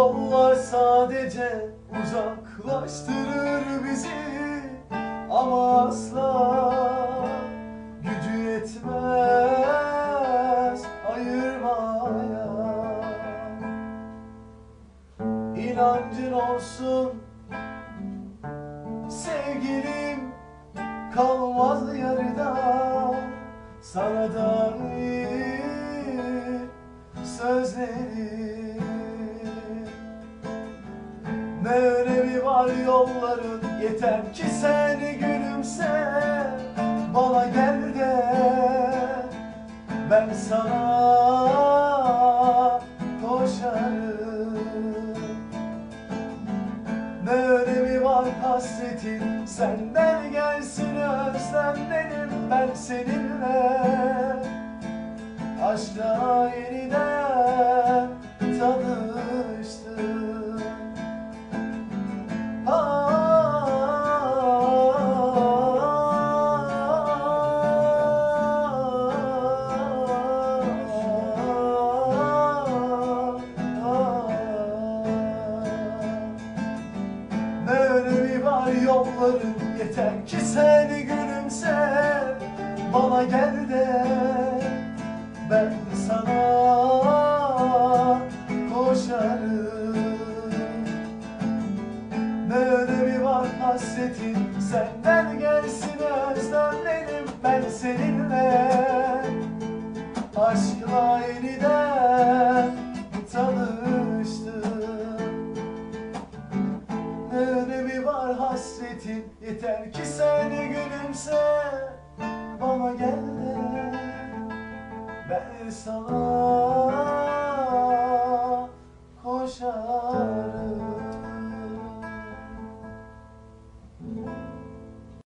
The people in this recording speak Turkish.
Yollar sadece uzaklaştırır bizi. Ama asla gücü yetmez ayırmaya. İnancın olsun sevgilim kalmaz yarıda. Sana dair sözlerim var yolların yeter ki sen gülümse. Bana gel de ben sana koşarım. Ne önemi var hasretin? Senden gelsin özlemlerim Ben seninle yolların yeter ki sen gülümse Bana gel de ben sana koşarım. Ne önemi var hasretin senden gelsin özlemlerim Ben seninle aşkla yeniden hasretin Yeter ki sen gülümse. Bana gel de Ben sana